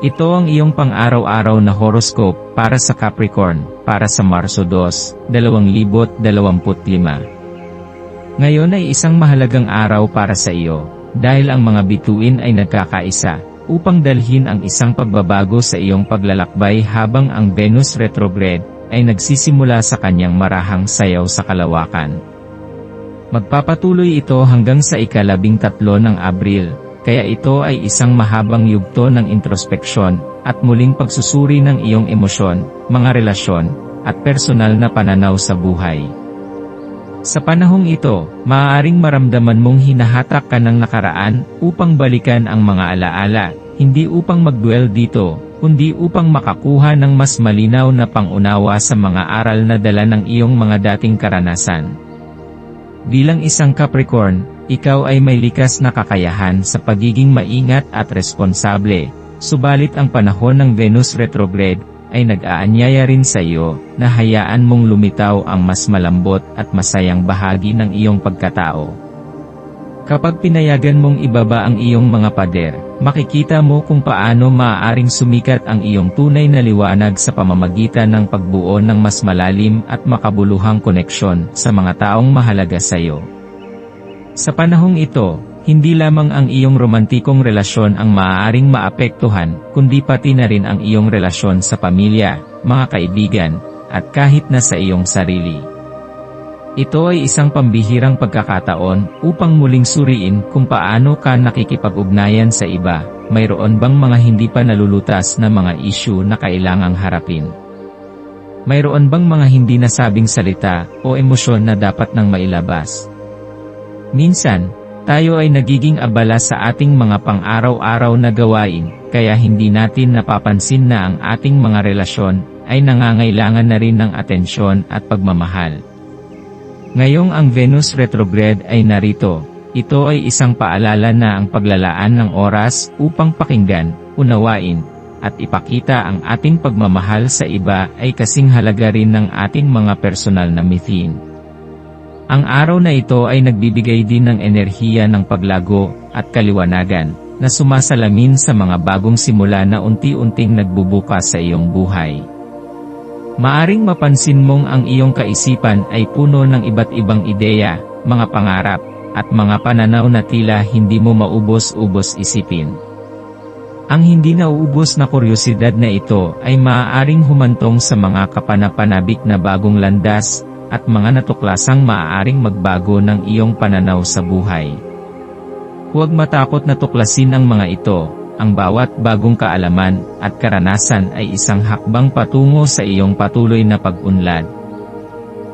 Ito ang iyong pang-araw-araw na horoscope para sa Capricorn, para sa Marso 2, 2025. Ngayon ay isang mahalagang araw para sa iyo, dahil ang mga bituin ay nagkakaisa, upang dalhin ang isang pagbabago sa iyong paglalakbay habang ang Venus retrograde ay nagsisimula sa kanyang marahang sayaw sa kalawakan. Magpapatuloy ito hanggang sa ikalabing tatlo ng Abril, kaya ito ay isang mahabang yugto ng introspeksyon, at muling pagsusuri ng iyong emosyon, mga relasyon, at personal na pananaw sa buhay. Sa panahong ito, maaaring maramdaman mong hinahatak ka ng nakaraan, upang balikan ang mga alaala, hindi upang magduel dito, kundi upang makakuha ng mas malinaw na pangunawa sa mga aral na dala ng iyong mga dating karanasan. Bilang isang Capricorn, ikaw ay may likas na kakayahan sa pagiging maingat at responsable, subalit ang panahon ng Venus retrograde ay nag-aanyaya rin sa iyo na hayaan mong lumitaw ang mas malambot at masayang bahagi ng iyong pagkatao. Kapag pinayagan mong ibaba ang iyong mga pader, makikita mo kung paano maaaring sumikat ang iyong tunay na liwanag sa pamamagitan ng pagbuo ng mas malalim at makabuluhang koneksyon sa mga taong mahalaga sa iyo. Sa panahong ito, hindi lamang ang iyong romantikong relasyon ang maaaring maapektuhan, kundi pati na rin ang iyong relasyon sa pamilya, mga kaibigan, at kahit na sa iyong sarili. Ito ay isang pambihirang pagkakataon upang muling suriin kung paano ka nakikipag-ugnayan sa iba, mayroon bang mga hindi pa nalulutas na mga issue na kailangang harapin. Mayroon bang mga hindi nasabing salita o emosyon na dapat nang mailabas. Minsan, tayo ay nagiging abala sa ating mga pang-araw-araw na gawain, kaya hindi natin napapansin na ang ating mga relasyon ay nangangailangan na rin ng atensyon at pagmamahal. Ngayong ang Venus retrograde ay narito, ito ay isang paalala na ang paglalaan ng oras upang pakinggan, unawain, at ipakita ang ating pagmamahal sa iba ay kasing halaga rin ng ating mga personal na mithin. Ang araw na ito ay nagbibigay din ng enerhiya ng paglago at kaliwanagan na sumasalamin sa mga bagong simula na unti-unting nagbubukas sa iyong buhay. Maaring mapansin mong ang iyong kaisipan ay puno ng iba't ibang ideya, mga pangarap, at mga pananaw na tila hindi mo maubos-ubos isipin. Ang hindi nauubos na kuryosidad na ito ay maaaring humantong sa mga kapanapanabik na bagong landas, at mga natuklasang maaaring magbago ng iyong pananaw sa buhay. Huwag matakot na tuklasin ang mga ito, ang bawat bagong kaalaman at karanasan ay isang hakbang patungo sa iyong patuloy na pag-unlad.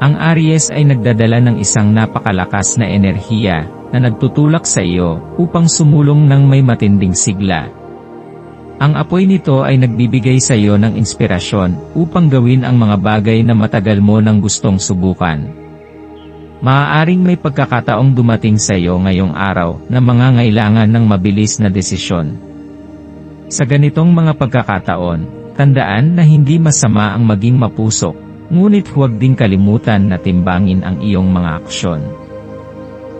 Ang Aries ay nagdadala ng isang napakalakas na enerhiya na nagtutulak sa iyo upang sumulong ng may matinding sigla. Ang apoy nito ay nagbibigay sa iyo ng inspirasyon upang gawin ang mga bagay na matagal mo nang gustong subukan. Maaaring may pagkakataong dumating sa iyo ngayong araw na mga ngailangan ng mabilis na desisyon. Sa ganitong mga pagkakataon, tandaan na hindi masama ang maging mapusok, ngunit huwag ding kalimutan na timbangin ang iyong mga aksyon.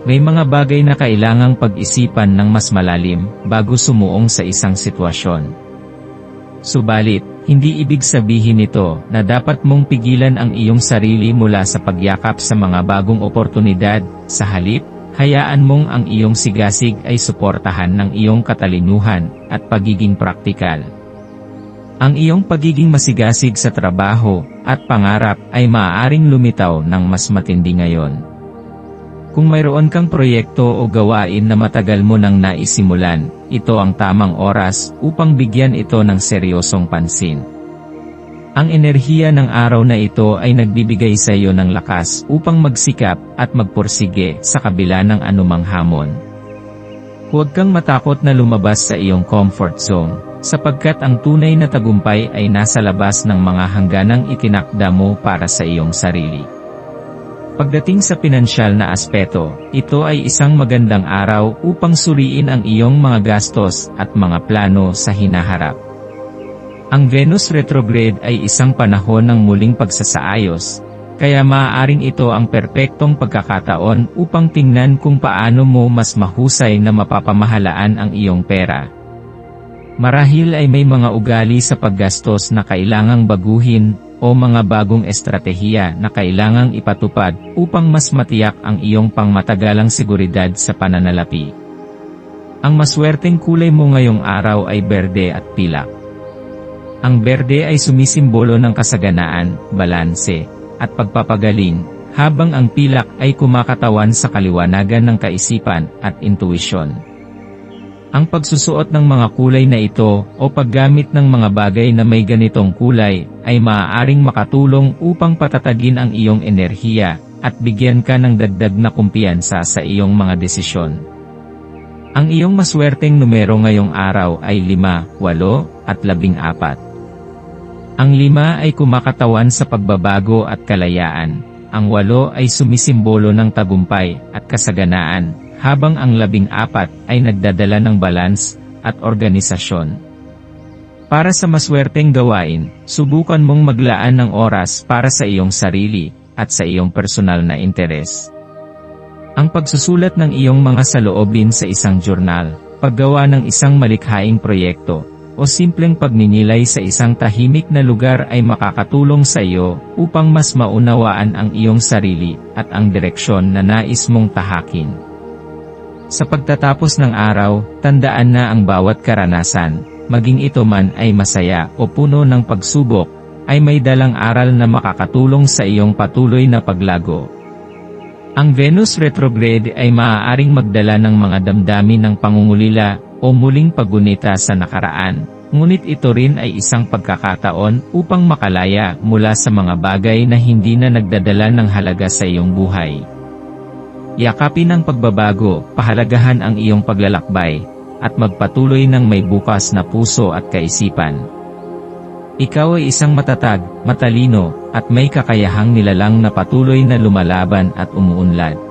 May mga bagay na kailangang pag-isipan ng mas malalim bago sumuong sa isang sitwasyon. Subalit, hindi ibig sabihin nito na dapat mong pigilan ang iyong sarili mula sa pagyakap sa mga bagong oportunidad, sa halip, Hayaan mong ang iyong sigasig ay suportahan ng iyong katalinuhan at pagiging praktikal. Ang iyong pagiging masigasig sa trabaho at pangarap ay maaaring lumitaw ng mas matindi ngayon. Kung mayroon kang proyekto o gawain na matagal mo nang naisimulan, ito ang tamang oras upang bigyan ito ng seryosong pansin. Ang enerhiya ng araw na ito ay nagbibigay sa iyo ng lakas upang magsikap at magpursige sa kabila ng anumang hamon. Huwag kang matakot na lumabas sa iyong comfort zone, sapagkat ang tunay na tagumpay ay nasa labas ng mga hangganang itinakda mo para sa iyong sarili. Pagdating sa pinansyal na aspeto, ito ay isang magandang araw upang suriin ang iyong mga gastos at mga plano sa hinaharap. Ang Venus retrograde ay isang panahon ng muling pagsasaayos, kaya maaaring ito ang perpektong pagkakataon upang tingnan kung paano mo mas mahusay na mapapamahalaan ang iyong pera. Marahil ay may mga ugali sa paggastos na kailangang baguhin o mga bagong estratehiya na kailangang ipatupad upang mas matiyak ang iyong pangmatagalang seguridad sa pananalapi. Ang maswerteng kulay mo ngayong araw ay berde at pilak. Ang berde ay sumisimbolo ng kasaganaan, balanse, at pagpapagaling, habang ang pilak ay kumakatawan sa kaliwanagan ng kaisipan at intuisyon. Ang pagsusuot ng mga kulay na ito o paggamit ng mga bagay na may ganitong kulay ay maaaring makatulong upang patatagin ang iyong enerhiya at bigyan ka ng dagdag na kumpiyansa sa iyong mga desisyon. Ang iyong maswerteng numero ngayong araw ay 5, 8, at 14. Ang lima ay kumakatawan sa pagbabago at kalayaan. Ang walo ay sumisimbolo ng tagumpay at kasaganaan, habang ang labing apat ay nagdadala ng balance at organisasyon. Para sa maswerteng gawain, subukan mong maglaan ng oras para sa iyong sarili at sa iyong personal na interes. Ang pagsusulat ng iyong mga saloobin sa isang journal, paggawa ng isang malikhaing proyekto, o simpleng pagninilay sa isang tahimik na lugar ay makakatulong sa iyo upang mas maunawaan ang iyong sarili at ang direksyon na nais mong tahakin. Sa pagtatapos ng araw, tandaan na ang bawat karanasan, maging ito man ay masaya o puno ng pagsubok, ay may dalang aral na makakatulong sa iyong patuloy na paglago. Ang Venus retrograde ay maaaring magdala ng mga damdamin ng pangungulila o muling pagunita sa nakaraan, ngunit ito rin ay isang pagkakataon upang makalaya mula sa mga bagay na hindi na nagdadala ng halaga sa iyong buhay. Yakapin ang pagbabago, pahalagahan ang iyong paglalakbay, at magpatuloy ng may bukas na puso at kaisipan. Ikaw ay isang matatag, matalino, at may kakayahang nilalang na patuloy na lumalaban at umuunlad.